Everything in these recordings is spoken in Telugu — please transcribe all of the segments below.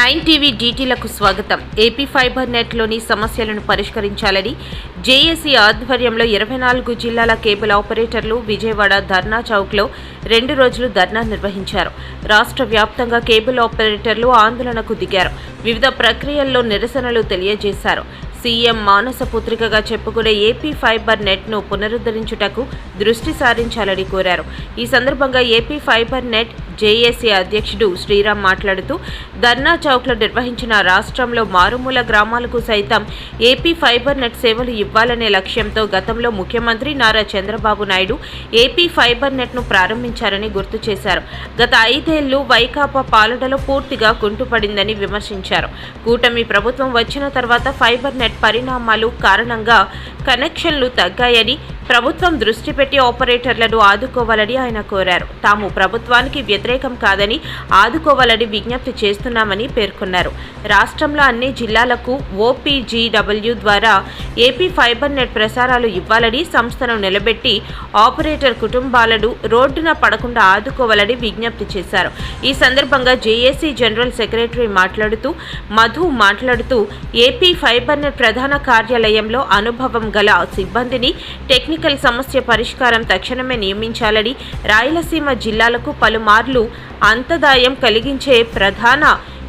నైన్ టీవీ డీటీలకు స్వాగతం. ఏపీ ఫైబర్ నెట్లోని సమస్యలను పరిష్కరించాలని జేఏసీ ఆధ్వర్యంలో ఇరవై నాలుగు జిల్లాల కేబుల్ ఆపరేటర్లు విజయవాడ ధర్నా చౌక్లో రెండు రోజులు ధర్నా నిర్వహించారు. రాష్ట్ర వ్యాప్తంగా కేబుల్ ఆపరేటర్లు ఆందోళనకు దిగారు. వివిధ ప్రక్రియల్లో నిరసనలు తెలియజేశారు. సీఎం మానస పుత్రికగా చెప్పుకునే ఏపీ ఫైబర్ నెట్ను పునరుద్ధరించుటకు దృష్టి సారించాలని కోరారు. ఈ సందర్భంగా ఏపీ ఫైబర్ నెట్ జేఏసీ అధ్యక్షుడు శ్రీరామ్ మాట్లాడుతూ ధర్నా చౌక్లో నిర్వహించిన రాష్ట్రంలో మారుమూల గ్రామాలకు సైతం ఏపీ ఫైబర్ నెట్ సేవలు ఇవ్వాలనే లక్ష్యంతో గతంలో ముఖ్యమంత్రి నారా చంద్రబాబు నాయుడు ఏపీ ఫైబర్ నెట్ను ప్రారంభించారని గుర్తు చేశారు. గత ఐదేళ్ళు వైకాపా పాలనలో పూర్తిగా కుంటుపడిందని విమర్శించారు. కూటమి ప్రభుత్వం వచ్చిన తర్వాత ఫైబర్ నెట్ పరిణామాలు కారణంగా కనెక్షన్లు తగ్గాయని ప్రభుత్వం దృష్టి పెట్టి ఆపరేటర్లను ఆదుకోవాలని ఆయన కోరారు. తాము ప్రభుత్వానికి వ్యతిరేకం కాదని ఆదుకోవాలని విజ్ఞప్తి చేస్తున్నామని పేర్కొన్నారు. రాష్ట్రంలో అన్ని జిల్లాలకు ఓపీజీడబ్ల్యూ ద్వారా ఏపీ ఫైబర్ నెట్ ప్రసారాలు ఇవ్వాలని సంస్థను నిలబెట్టి ఆపరేటర్ కుటుంబాలను రోడ్డున పడకుండా ఆదుకోవాలని విజ్ఞప్తి చేశారు. ఈ సందర్భంగా జేఏసీ జనరల్ సెక్రటరీ మాట్లాడుతూ మధు మాట్లాడుతూ ఏపీ ఫైబర్ నెట్ ప్రధాన కార్యాలయంలో అనుభవం గల సిబ్బందిని టెక్నికల్ సమస్య పరిష్కారం తక్షణమే నియమించాలని రాయలసీమ జిల్లాలకు పలుమార్లు అంతదాయం కలిగించే ప్రధాన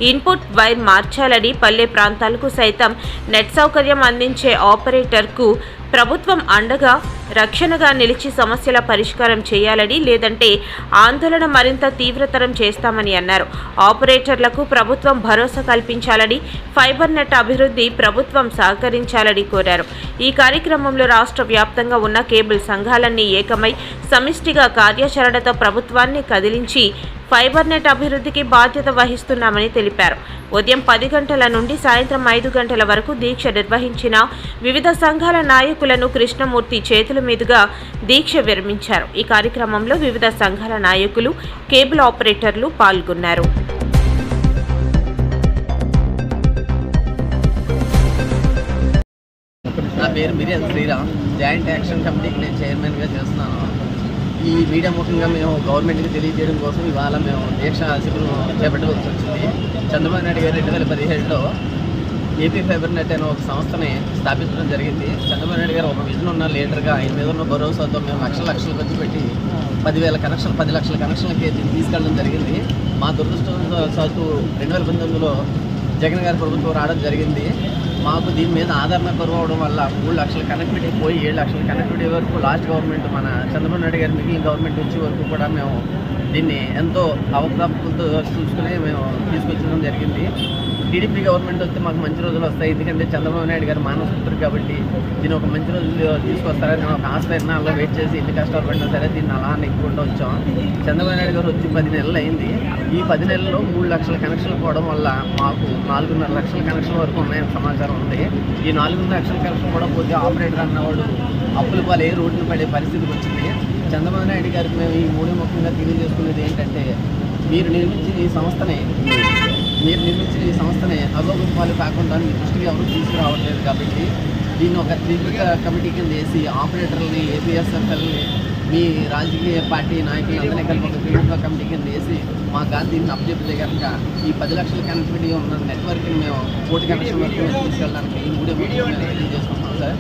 ఇన్పుట్ వైర్ మార్చాలని పల్లె ప్రాంతాలకు సైతం నెట్ సౌకర్యం అందించే ఆపరేటర్కు ప్రభుత్వం అండగా రక్షణగా నిలిచి సమస్యల పరిష్కారం చేయాలని లేదంటే ఆందోళన మరింత తీవ్రతరం చేస్తామని అన్నారు. ఆపరేటర్లకు ప్రభుత్వం భరోసా కల్పించాలని ఫైబర్ నెట్ అభివృద్ధి ప్రభుత్వం సహకరించాలని కోరారు. ఈ కార్యక్రమంలో రాష్ట్ర వ్యాప్తంగా ఉన్న కేబుల్ సంఘాలన్నీ ఏకమై సమిష్టిగా కార్యాచరణతో ప్రభుత్వాన్ని కదిలించి ఫైబర్ నెట్ అభివృద్ధికి బాధ్యత వహిస్తున్నామని తెలిపారు. ఉదయం పది గంటల నుండి సాయంత్రం ఐదు గంటల వరకు దీక్ష నిర్వహించిన వివిధ సంఘాల నాయకులను కృష్ణమూర్తి చేతుల మీదుగా దీక్ష విరమించారు. ఈ కార్యక్రమంలో వివిధ సంఘాల నాయకులు కేబుల్ ఆపరేటర్లు పాల్గొన్నారు. నా పేరు మిరియన్ శ్రీరామ్. జాయింట్ యాక్షన్ కమిటీకి నేను చైర్మన్గా చేస్తున్నాను. ఈ మీడియా ముఖ్యంగా మేము గవర్నమెంట్కి తెలియజేయడం కోసం ఇవాళ మేము దీక్ష శిబిరం చేపట్టవలసి వచ్చింది. చంద్రబాబు నాయుడు గారు రెండు వేల పదిహేడులో ఏపీ ఫైబర్ నెట్ అనే ఒక సంస్థని స్థాపించడం జరిగింది. చంద్రబాబు నాయుడు గారు ఒక విజన్ ఉన్న లీడర్గా ఆయన మీద ఉన్న భరోసాతో మేము లక్షల లక్షలు ఖర్చు పెట్టి పదివేల కనెక్షన్ పది లక్షల కనెక్షన్లకి తీసుకెళ్ళడం జరిగింది. మా దురదృష్టవశాత్తు రెండు వేల పంతొమ్మిదిలో జగన్ గారి ప్రభుత్వం రావడం జరిగింది. మాకు దీని మీద ఆదరణ కరువు అవడం వల్ల మూడు లక్షల కనెక్టివిటీ పోయి ఏడు లక్షల కనెక్టివిటీ వరకు లాస్ట్ గవర్నమెంట్ మన చంద్రబాబు నాయుడు గారి మిగిలిన గవర్నమెంట్ వచ్చే వరకు కూడా మేము దీన్ని ఎంతో అవకాశంతో చూసుకుని మేము తీసుకొచ్చడం జరిగింది. టీడీపీ గవర్నమెంట్ వస్తే మాకు మంచి రోజులు వస్తాయి. ఎందుకంటే చంద్రబాబు నాయుడు గారు మానవసూత్రుడు కాబట్టి దీని ఒక మంచి రోజులు తీసుకొస్తారని ఒక ఆశ అలా వెయిట్ చేసి ఎన్ని కష్టాలు పడినా సరే దీన్ని అలా నెక్కుంటూ వచ్చాం. చంద్రబాబు నాయుడు గారు వచ్చి పది నెలలు అయింది. ఈ పది నెలల్లో మూడు లక్షల కనెక్షన్లు పోవడం వల్ల మాకు నాలుగున్నర లక్షల కనెక్షన్ వరకు ఉన్నాయని సమాచారం ఉంది. ఈ నాలుగున్నర లక్షల కనెక్షన్ కూడా పోతే ఆపరేటర్ అన్నవాడు అప్పుల పాలు ఏ రోడ్డును పడే పరిస్థితికి వచ్చింది. చంద్రబాబు నాయుడు గారికి మేము ఈ మూడు ముఖ్యంగా తెలియజేసుకునేది ఏంటంటే మీరు నిర్మించిన ఈ సంస్థని మీరు నిర్మించిన ఈ సంస్థని అగోగోపాలు కాకుండా మీ దృష్టికి ఎవరు తీసుకురావట్లేదు కాబట్టి దీన్ని ఒక త్రివిక కమిటీ కింద వేసి ఆపరేటర్లని ఏపీఎస్ఎఫ్ఎల్ని మీ రాజకీయ పార్టీ నాయకులందరినీ కలిపి ఒక త్రివిక కమిటీ కింద వేసి మా గాంధీని అప్పచెప్తే కనుక ఈ పది లక్షల కనెక్టివిటీ ఉన్న నెట్వర్క్ని మేము కోటి కనెక్షన్ వరకు తీసుకెళ్ళడానికి ఈ మూడే మూడు మేము సార్.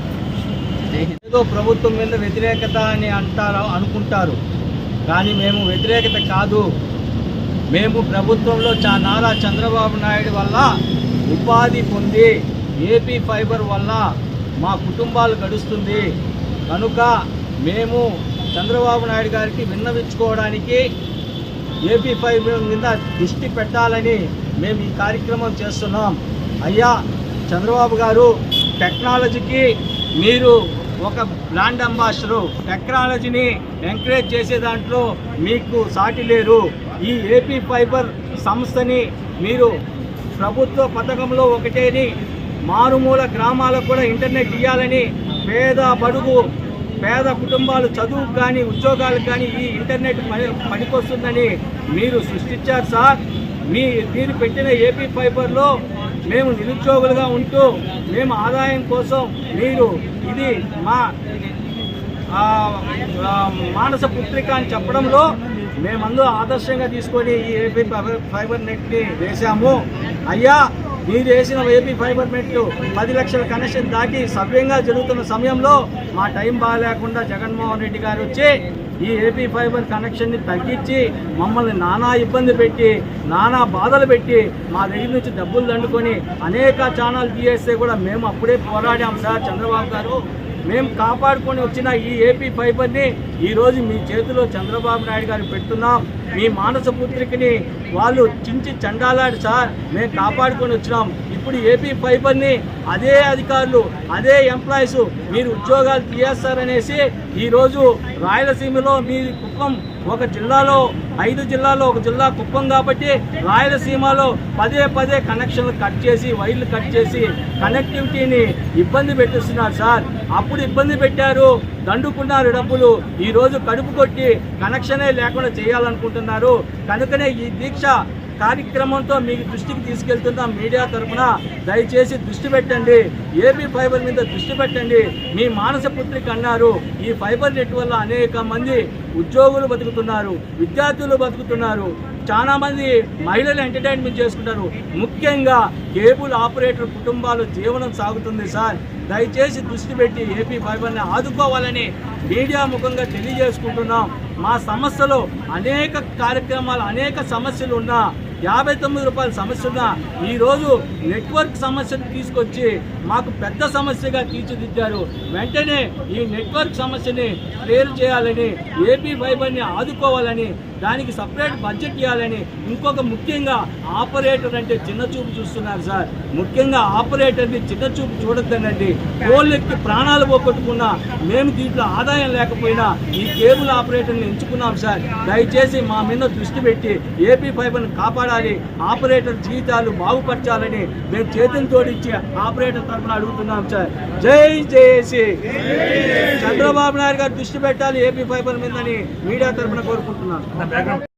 ఏదో ప్రభుత్వం మీద వ్యతిరేకత అని అంటారు అనుకుంటారు. కానీ మేము వ్యతిరేకత కాదు. మేము ప్రభుత్వంలో చా నారా చంద్రబాబు నాయుడు వల్ల ఉపాధి పొంది ఏపీ ఫైబర్ వల్ల మా కుటుంబాలు గడుస్తుంది. కనుక మేము చంద్రబాబు నాయుడు గారికి విన్నవించుకోవడానికి ఏపీ ఫైబర్ మీద దృష్టి పెట్టాలని మేము ఈ కార్యక్రమం చేస్తున్నాం. అయ్యా చంద్రబాబు గారు టెక్నాలజీకి మీరు ఒక బ్రాండ్ అంబాసిడరు. టెక్నాలజీని ఎంకరేజ్ చేసే దాంట్లో మీకు సాటి లేరు. ఈ ఏపీ ఫైబర్ సంస్థని మీరు ప్రభుత్వ పథకంలో ఒకటేని మారుమూల గ్రామాలకు కూడా ఇంటర్నెట్ ఇవ్వాలని పేద బడుగు పేద కుటుంబాలు చదువుకు కానీ ఉద్యోగాలకు కానీ ఈ ఇంటర్నెట్ పని పనికొస్తుందని మీరు సృష్టించారు సార్. మీ మీరు పెట్టిన ఏపీ ఫైబర్లో మేము నిరుద్యోగులుగా ఉంటూ మేము ఆదాయం కోసం మీరు ఇది మా మానస పుత్రిక అని చెప్పడంలో మేమందరూ ఆదర్శంగా తీసుకొని ఈ ఏపీ ఫైబర్- ఫైబర్ నెట్ని వేసాము అయ్యా మీరు వేసిన ఏపీ ఫైబర్ నెట్ పది లక్షల కనెక్షన్ దాటి సవ్యంగా జరుగుతున్న సమయంలో మా టైం బాగాలేకుండా జగన్మోహన్ రెడ్డి గారు వచ్చి ఈ ఏపీ ఫైబర్ కనెక్షన్ని తగ్గించి మమ్మల్ని నానా ఇబ్బంది పెట్టి నానా బాధలు పెట్టి మా దగ్గర నుంచి డబ్బులు దండుకొని అనేక ఛానల్ తీయేస్తే కూడా మేము అప్పుడే పోరాడాం సార్ చంద్రబాబు గారు. మేము కాపాడుకొని వచ్చిన ఈ ఏపీ ఫైబర్ని ఈరోజు మీ చేతిలో చంద్రబాబు నాయుడు గారు పెడుతున్నాం. మీ మానస పుత్రికని వాళ్ళు చించి చండాలాడు సార్. మేము కాపాడుకొని వచ్చినాం. ఇప్పుడు ఏపీ ఫైబర్ని అదే అధికారులు అదే ఎంప్లాయీస్ మీరు ఉద్యోగాలు తీయేస్తారనేసి ఈరోజు రాయలసీమలో మీ కుప్పం ఒక జిల్లాలో ఐదు జిల్లాలో ఒక జిల్లా కుప్పం కాబట్టి రాయలసీమలో పదే పదే కనెక్షన్లు కట్ చేసి వైర్లు కట్ చేసి కనెక్టివిటీని ఇబ్బంది పెట్టిస్తున్నారు సార్. అప్పుడు ఇబ్బంది పెట్టారు దండుకున్నారు డబ్బులు. ఈరోజు కడుపు కొట్టి కనెక్షనే లేకుండా చేయాలనుకుంటున్నారు. కనుకనే ఈ దీక్ష కార్యక్రమంతో మీ దృష్టికి తీసుకెళ్తున్న మీడియా తరఫున దయచేసి దృష్టి పెట్టండి. ఏపీ ఫైబర్ మీద దృష్టి పెట్టండి. మీ మానస పుత్రిక అన్నారు. ఈ ఫైబర్ నెట్ వల్ల అనేక మంది ఉద్యోగులు బతుకుతున్నారు విద్యార్థులు బతుకుతున్నారు. చాలా మంది మహిళలు ఎంటర్టైన్మెంట్ చేసుకుంటారు. ముఖ్యంగా కేబుల్ ఆపరేటర్ కుటుంబాలు జీవనం సాగుతుంది సార్. దయచేసి దృష్టి పెట్టి ఏపీ ఫైబర్ని ఆదుకోవాలని మీడియా ముఖంగా తెలియజేసుకుంటున్నాం. మా సమస్యలో అనేక కార్యక్రమాలు అనేక సమస్యలు ఉన్నా యాభై తొమ్మిది రూపాయల సమస్య ఉన్నా ఈరోజు నెట్వర్క్ సమస్యను తీసుకొచ్చి మాకు పెద్ద సమస్యగా తీర్చిదిద్దారు. వెంటనే ఈ నెట్వర్క్ సమస్యని క్లియర్ చేయాలని ఏపీ ఫైబర్ని ఆదుకోవాలని దానికి సపరేట్ బడ్జెట్ ఇవ్వాలని ఇంకొక ముఖ్యంగా ఆపరేటర్ అంటే చిన్న చూపు చూస్తున్నారు సార్. ముఖ్యంగా ఆపరేటర్ని చిన్న చూపు చూడొద్దనండి. కోళ్ళెక్కి ప్రాణాలు పోగొట్టుకున్నా మేము దీంట్లో ఆదాయం లేకపోయినా ఈ కేబుల్ ఆపరేటర్ని ఎంచుకున్నాం సార్. దయచేసి మా మీద దృష్టి పెట్టి ఏపీ ఫైబర్ని కాపాడాలి ఆపరేటర్ జీవితాలు బాగుపరచాలని మేము చేతులు తోడించి ఆపరేటర్ తరఫున అడుగుతున్నాం సార్. జై జేఏసీ. చంద్రబాబు నాయుడు గారు దృష్టి పెట్టాలి ఏపీ ఫైబర్ మీదని మీడియా తరఫున కోరుకుంటున్నాను. బ్యాక్గ్రౌండ్